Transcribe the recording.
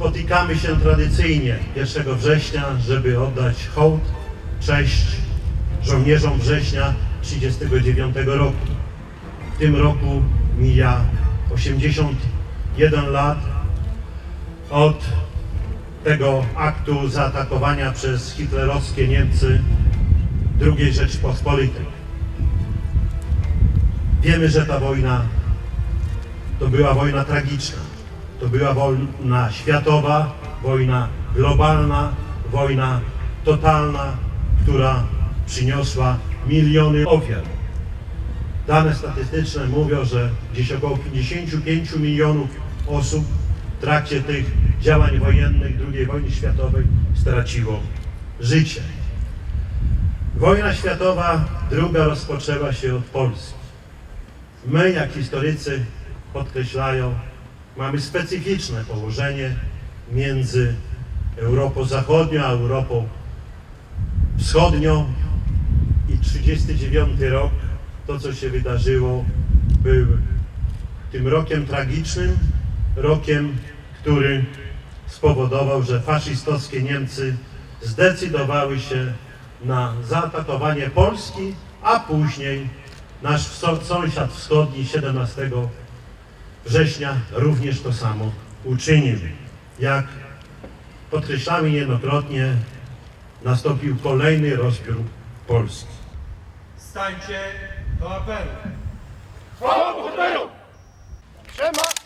spotykamy się tradycyjnie 1 września, żeby oddać hołd, cześć żołnierzom września 1939 roku. W tym roku mija 81 lat od tego aktu zaatakowania przez hitlerowskie Niemcy II Rzeczypospolitej. Wiemy, że ta wojna to była wojna tragiczna. To była wojna światowa, wojna globalna, wojna totalna, która przyniosła miliony ofiar. Dane statystyczne mówią, że gdzieś około 55 milionów osób w trakcie tych działań wojennych II wojny światowej straciło życie. Wojna światowa druga rozpoczęła się od Polski. My, jak historycy podkreślają, mamy specyficzne położenie między Europą Zachodnią a Europą Wschodnią i 39 rok, to co się wydarzyło, był tym rokiem tragicznym, rokiem, który spowodował, że faszystowskie Niemcy zdecydowały się na zaatakowanie Polski, a później nasz sąsiad wschodni 17 września również to samo uczynił. Jak podkreślamy niejednokrotnie, nastąpił kolejny rozbiór Polski. Stańcie do apelu. Chwała bohaterom! Siema!